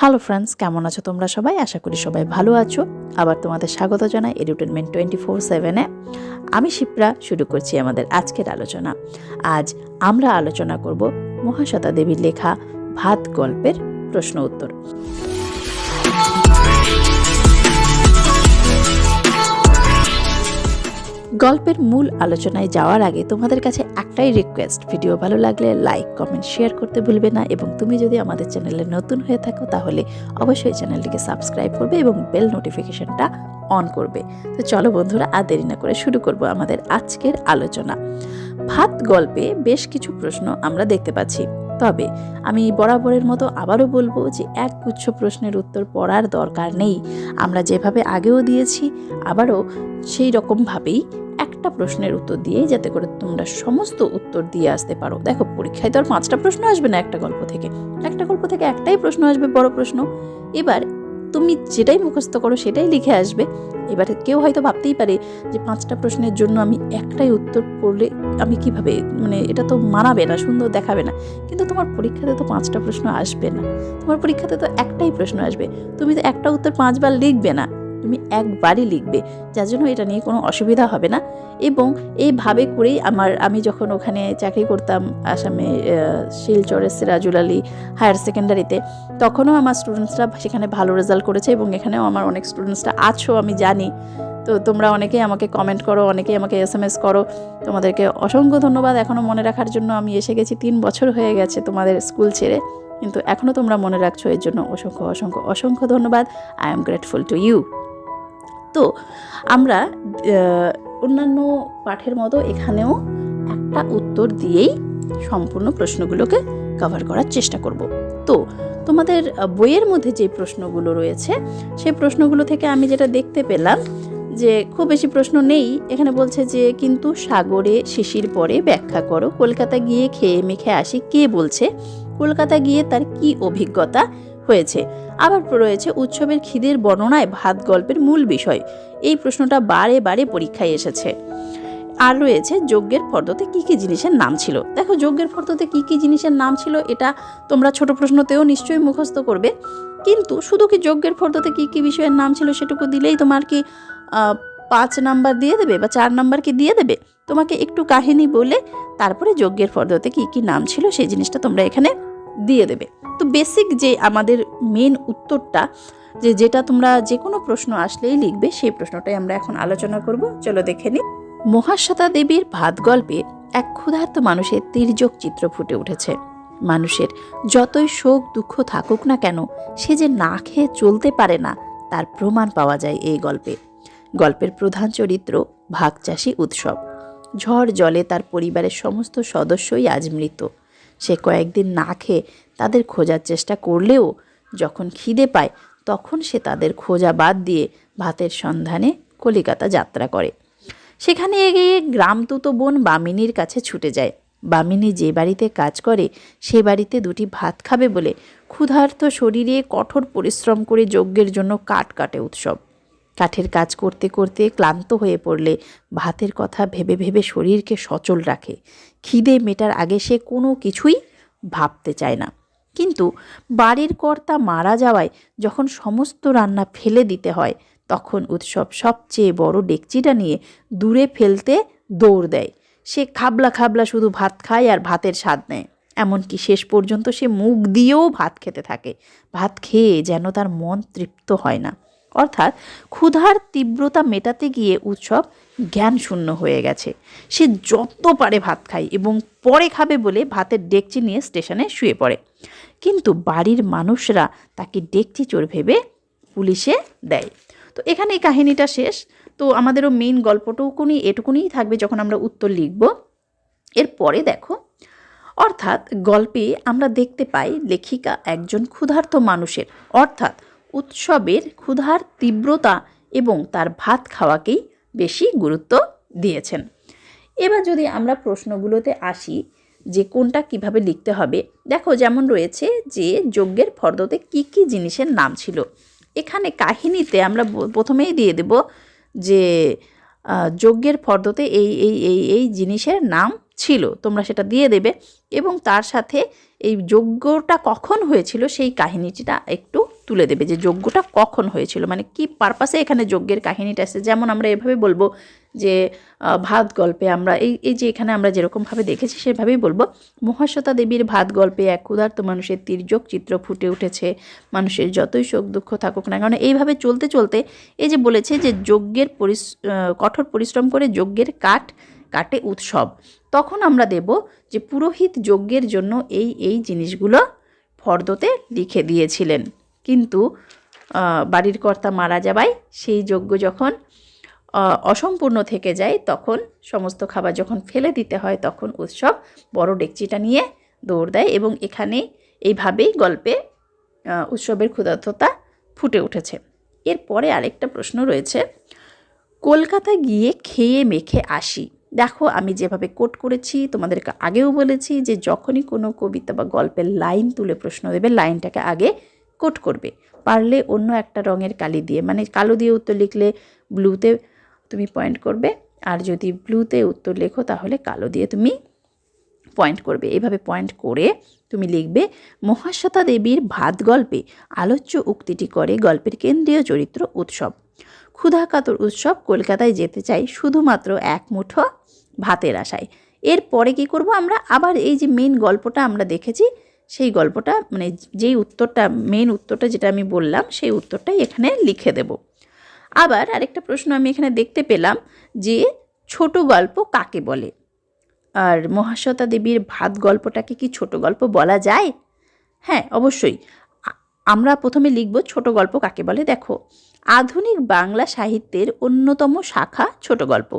Hello friends কেমন আছো তোমরা সবাই? আশা করি সবাই ভালো আছো। আবার তোমাদের স্বাগত জানাই এডুটেনমেন্ট টোয়েন্টি ফোর সেভেনে আমি শিপ্রা, শুরু করছি আমাদের আজকের আলোচনা। আজ আমরা আলোচনা করব মহাশ্বেতা দেবীর লেখা ভাত গল্পের প্রশ্ন উত্তর। গল্পের মূল আলোচনায় যাওয়ার আগে তোমাদের কাছে একটাই রিকোয়েস্ট ভিডিও ভালো লাগলে লাইক কমেন্ট শেয়ার করতে ভুলবে না এবং তুমি যদি আমাদের চ্যানেলে নতুন হয়ে থাকো তাহলে অবশ্যই চ্যানেলটিকে সাবস্ক্রাইব করবে এবং বেল নোটিফিকেশনটা অন করবে। তো চলো বন্ধুরা, আর দেরি না করে শুরু করব আমাদের আজকের আলোচনা। ভাত গল্পে বেশ কিছু প্রশ্ন আমরা দেখতে পাচ্ছি। তবে আমি বরাবরের মতো আবারও বলব যে এক গুচ্ছ প্রশ্নের উত্তর পড়ার দরকার নেই। আমরা যেভাবে আগেও দিয়েছি, আবারও সেই রকমভাবেই একটা প্রশ্নের উত্তর দিয়েই যাতে করে তোমরা সমস্ত উত্তর দিয়ে আসতে পারো। দেখো, পরীক্ষায় তো আর পাঁচটা প্রশ্ন আসবে না একটা গল্প থেকে। একটা গল্প থেকে একটাই প্রশ্ন আসবে, বড় প্রশ্ন। এবার তুমি যেটাই মুখস্থ করো সেটাই লিখে আসবে। এবার কেউ হয়তো ভাবতেই পারে যে পাঁচটা প্রশ্নের জন্য আমি একটাই উত্তর পড়লে আমি কীভাবে মানে এটা তো মানাবে না, সুন্দর দেখাবে না। কিন্তু তোমার পরীক্ষাতে তো পাঁচটা প্রশ্ন আসবে না। তোমার পরীক্ষাতে তো একটাই প্রশ্ন আসবে। তুমি তো একটা উত্তর পাঁচবার লিখবে না। তুমি একবারই লিখবে যার জন্য এটা নিয়ে কোনো অসুবিধা হবে না। এবং এইভাবে করেই আমার আমি যখন ওখানে চাকরি করতাম আসামে আহ, শিলচরের সিরাজুল আলী হায়ার সেকেন্ডারিতে তখনও আমার স্টুডেন্টসরা সেখানে ভালো রেজাল্ট করেছে এবং এখানেও আমার অনেক স্টুডেন্টসরা আছো আমি জানি। তো তোমরা অনেকেই আমাকে কমেন্ট করো অনেকেই আমাকে এস এম এস করো। তোমাদেরকে অসংখ্য ধন্যবাদ এখনও মনে রাখার জন্য। আমি এসে গেছি তিন বছর হয়ে গেছে তোমাদের স্কুল ছেড়ে কিন্তু এখনও তোমরা মনে রাখছো এর জন্য অসংখ্য অসংখ্য অসংখ্য ধন্যবাদ। I am grateful to you তো আমরা অন্যান্য পাঠের মতো এখানেও একটা উত্তর দিয়েই সম্পূর্ণ প্রশ্নগুলোকে কভার করার চেষ্টা করব। তো তোমাদের বইয়ের মধ্যে যে প্রশ্নগুলো রয়েছে, সেই প্রশ্নগুলো থেকে আমি যেটা দেখতে পেলাম যে খুব বেশি প্রশ্ন নেই। এখানে বলছে যে, কিন্তু সাগরে শিশির পরে ব্যাখ্যা করো। কলকাতা গিয়ে খেয়ে মেখে আসি। কে বলছে? কলকাতা গিয়ে তার কি অভিজ্ঞতা? হয়েছে। আবার রয়েছে উৎসবের খিদের বর্ণনায় ভাত গল্পের মূল বিষয়। এই প্রশ্নটা বারে বারে পরীক্ষায় এসেছে। আর রয়েছে যজ্ঞের ফর্দতে কি কি জিনিসের নাম ছিল? দেখো, যজ্ঞের ফর্দতে কি কি জিনিসের নাম ছিল এটা তোমরা ছোট প্রশ্নতেও নিশ্চয়ই মুখস্থ করবে। কিন্তু শুধু কি যজ্ঞের ফর্দতে কি কি বিষয়ের নাম ছিল সেটুকু দিলেই তোমার কি পাঁচ নাম্বার দিয়ে দেবে বা চার নাম্বার কি দিয়ে দেবে? তোমাকে একটু কাহিনী বলে তারপরে যজ্ঞের ফর্দতে কি কি নাম ছিল সেই জিনিসটা তোমরা এখানে দিয়ে দেবে। তো বেসিক যে আমাদের মেন উত্তরটা, যে যেটা তোমরা যে কোনো প্রশ্ন আসলেই লিখবে, সেই প্রশ্নটাই আমরা এখন আলোচনা করব। চলো দেখে নিই মহাশ্বেতা দেবীর ভাত গল্পে এক ক্ষুধার্ত মানুষের তির্যক চিত্র ফুটে উঠেছে। মানুষের যতই শোক দুঃখ থাকুক না কেন, সে যে না খেয়ে চলতে পারে না, তার প্রমাণ পাওয়া যায় এই গল্পে। গল্পের প্রধান চরিত্র ভাগচাষী উৎসব। ঝড় জলে তার পরিবারের সমস্ত সদস্যই আজ মৃত। সে কয়েকদিন না খেয়ে তাদের খোঁজার চেষ্টা করলেও যখন খিদে পায়, তখন সে তাদের খোঁজা বাদ দিয়ে ভাতের সন্ধানে কলিকাতা যাত্রা করে। সেখানে গিয়ে গ্রামতুতো বোন বামিনীর কাছে ছুটে যায়। বামিনী যে বাড়িতে কাজ করে, সে বাড়িতে দুটি ভাত খাবে বলে ক্ষুধার্ত শরীরে কঠোর পরিশ্রম করে যজ্ঞের জন্য কাঠ কাটে উৎসব। কাঠের কাজ করতে করতে ক্লান্ত হয়ে পড়লে ভাতের কথা ভেবে ভেবে শরীরকে সচল রাখে। খিদে মেটার আগে সে কোনো কিছুই ভাবতে চায় না। কিন্তু বাড়ির কর্তা মারা যাওয়ায় যখন সমস্ত রান্না ফেলে দিতে হয়, তখন উৎসব সবচেয়ে বড় ডেকচিটা নিয়ে দূরে ফেলতে দৌড় দেয়। সে খাবলা খাবলা শুধু ভাত খায় আর ভাতের স্বাদ নেয়। এমনকি শেষ পর্যন্ত সে মুখ দিয়েও ভাত খেতে থাকে। ভাত খেয়ে যেন তার মন তৃপ্ত হয় না। অর্থাৎ ক্ষুধার তীব্রতা মেটাতে গিয়ে উৎসব জ্ঞান শূন্য হয়ে গেছে। সে যত পারে ভাত খায় এবং পরে খাবে বলে ভাতের ডেকচি নিয়ে স্টেশনে শুয়ে পড়ে। কিন্তু বাড়ির মানুষরা তাকে ডেকচি চোর ভেবে পুলিশে দেয়। তো এখানে এই কাহিনীটা শেষ। তো আমাদেরও মেইন গল্পটুকুনি এটুকুনিই থাকবে যখন আমরা উত্তর লিখব। এরপরে দেখো। অর্থাৎ গল্পে আমরা দেখতে পাই লেখিকা একজন ক্ষুধার্ত মানুষের। অর্থাৎ উৎসবের ক্ষুধার তীব্রতা এবং তার ভাত খাওয়াকেই বেশি গুরুত্ব দিয়েছেন। এবার যদি আমরা প্রশ্নগুলোতে আসি, যে কোনটা কীভাবে লিখতে হবে, দেখো যেমন রয়েছে যে যজ্ঞের ফর্দতে কি কি জিনিসের নাম ছিল। এখানে কাহিনীতে আমরা প্রথমেই দিয়ে দেব যে যজ্ঞের ফর্দতে এই এই এই এই জিনিসের নাম ছিল, তোমরা সেটা দিয়ে দেবে। এবং তার সাথে এই যজ্ঞটা কখন হয়েছিল সেই কাহিনীটা একটু তুলে দেবে যে যজ্ঞটা কখন হয়েছিল। মানে কি পারপাসে এখানে যজ্ঞের কাহিনীটা এসেছে? যেমন আমরা এভাবে বলব যে ভাত গল্পে আমরা এই এই যে এখানে আমরা যেরকমভাবে দেখেছি সেভাবেই বলব। মহাশ্বেতা দেবীর ভাত গল্পে এক ক্ষুধার্ত মানুষের তির্যক চিত্র ফুটে উঠেছে। মানুষের যতই শোক দুঃখ থাকুক না কারণ এইভাবে চলতে চলতে এই যে বলেছে যে যজ্ঞের পরিস কঠোর পরিশ্রম করে যজ্ঞের কাঠ কাটে উৎসব। তখন আমরা দেব যে পুরোহিত যজ্ঞের জন্য এই এই জিনিসগুলো ফর্দতে লিখে দিয়েছিলেন। কিন্তু বাড়ির কর্তা মারা যাওয়ায় সেই যজ্ঞ যখন অসম্পূর্ণ থেকে যায়, তখন সমস্ত খাবার যখন ফেলে দিতে হয়, তখন উৎসব বড় ডেকচিটা নিয়ে দৌড় দেয় এবং এখানে এইভাবেই গল্পে উৎসবের ক্ষুধার্ততা ফুটে উঠেছে। এরপরে আরেকটা প্রশ্ন রয়েছে, কলকাতা গিয়ে খেয়ে মেখে আসি। দেখো, আমি যেভাবে কোট করেছি, তোমাদেরকে আগেও বলেছি যে যখনই কোনো কবিতা বা গল্পের লাইন তুলে প্রশ্ন দেবে, লাইনটাকে আগে কোট করবে। পারলে অন্য একটা রঙের কালি দিয়ে মানে কালো দিয়ে উত্তর লিখলে ব্লুতে তুমি পয়েন্ট করবে, আর যদি ব্লুতে উত্তর লেখো, তাহলে কালো দিয়ে তুমি পয়েন্ট করবে। এভাবে পয়েন্ট করে তুমি লিখবে, মহাশ্বেতা দেবীর ভাত গল্পে আলোচ্য উক্তিটি করে গল্পের কেন্দ্রীয় চরিত্র উৎসব। ক্ষুধাকাতর উৎসব কলকাতায় যেতে চাই, শুধুমাত্র এক মুঠো ভাতের আশায়। এরপরে কি করব আমরা? আবার এই যে মেন গল্পটা আমরা দেখেছি, সেই গল্পটা মানে যেই উত্তরটা মেন উত্তরটা যেটা আমি বললাম, সেই উত্তরটাই এখানে লিখে দেব। আবার আরেকটা প্রশ্ন আমি এখানে দেখতে পেলাম যে ছোট গল্প কাকে বলে? আর মহাশ্বেতা দেবীর ভাত গল্পটাকে কি ছোট গল্প বলা যায়? হ্যাঁ অবশ্যই। আমরা প্রথমে লিখব ছোট গল্প কাকে বলে? দেখো, আধুনিক বাংলা সাহিত্যের অন্যতম শাখা ছোট গল্প।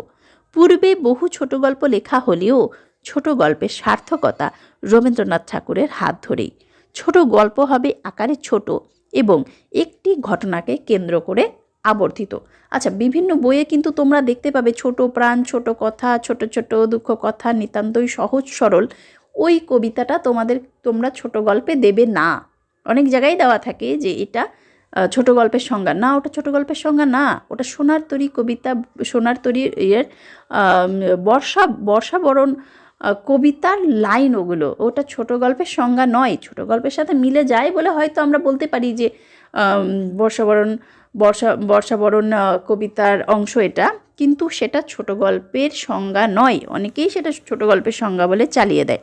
পূর্বে বহু ছোট গল্প লেখা হলেও ছোট গল্পের সার্থকতা রবীন্দ্রনাথ ঠাকুরের হাত ধরেই। ছোট গল্প হবে আকারে ছোট এবং একটি ঘটনাকে কেন্দ্র করে আবর্তিত আচ্ছা বিভিন্ন বইয়ে কিন্তু তোমরা দেখতে পাবে ছোট প্রাণ, ছোট কথা, ছোট ছোট দুঃখ কথা, নিতান্তই সহজ সরল। ওই কবিতাটা তোমাদের, তোমরা ছোট গল্পে দেবে না। অনেক জায়গায় দেওয়া থাকে যে এটা ছোট গল্পের সংজ্ঞা। না, ওটা ছোট গল্পের সংজ্ঞা না। ওটা সোনার তরী কবিতা, সোনার তরী ইয়ের বর্ষা বর্ষাবরণ কবিতার লাইন ওগুলো। ওটা ছোট গল্পের সংজ্ঞা নয়। ছোট গল্পের সাথে মিলে যায় বলে হয়তো আমরা বলতে পারি যে বর্ষাবরণ বর্ষা বর্ষাবরণ কবিতার অংশ এটা। কিন্তু সেটা ছোট গল্পের সংজ্ঞা নয়। অনেকেই সেটা ছোট গল্পের সংজ্ঞা বলে চালিয়ে দেয়।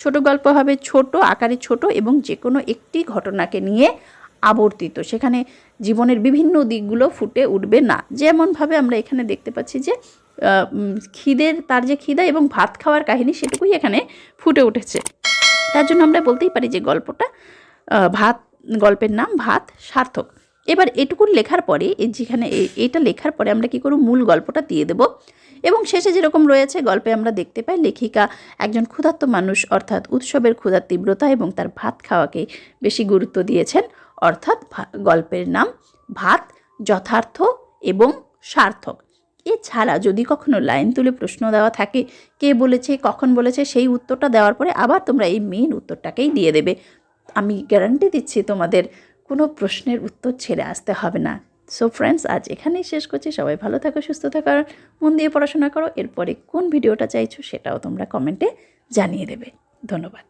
ছোট গল্প হবে ছোট, আকারে ছোট এবং যে কোনো একটি ঘটনাকে নিয়ে আবর্তিত। সেখানে জীবনের বিভিন্ন দিকগুলো ফুটে উঠবে না। যেমনভাবে আমরা এখানে দেখতে পাচ্ছি যে খিদের, তার যে খিদা এবং ভাত খাওয়ার কাহিনী সেটুকুই এখানে ফুটে উঠেছে। তার জন্য আমরা বলতেই পারি যে গল্পটা ভাত, গল্পের নাম ভাত সার্থক। এবার এটুকুন লেখার পরে যেখানে এটা লেখার পরে আমরা কি করব? মূল গল্পটা দিয়ে দেব। এবং শেষে যেরকম রয়েছে, গল্পে আমরা দেখতে পাই লেখিকা একজন ক্ষুধার্ত মানুষ, অর্থাৎ উৎসবের ক্ষুধার তীব্রতা এবং তার ভাত খাওয়াকে বেশি গুরুত্ব দিয়েছেন। অর্থাৎ গল্পের নাম ভাত, যথার্থ এবং সার্থক। এছাড়া যদি কখনো লাইন তুলে প্রশ্ন দেওয়া থাকে, কে বলেছে, কখন বলেছে, সেই উত্তরটা দেওয়ার পরে আবার তোমরা এই মেন উত্তরটাকেই দিয়ে দেবে। আমি গ্যারান্টি দিচ্ছি তোমাদের, কোনো প্রশ্নের উত্তর ছেড়ে আসতে হবে না। সো ফ্রেন্ডস আজ এখানেই শেষ করছি। সবাই ভালো থাকো, সুস্থ থাকো মন দিয়ে পড়াশোনা করো। এরপরে কোন ভিডিওটা চাইছো সেটাও তোমরা কমেন্টে জানিয়ে দেবে। ধন্যবাদ।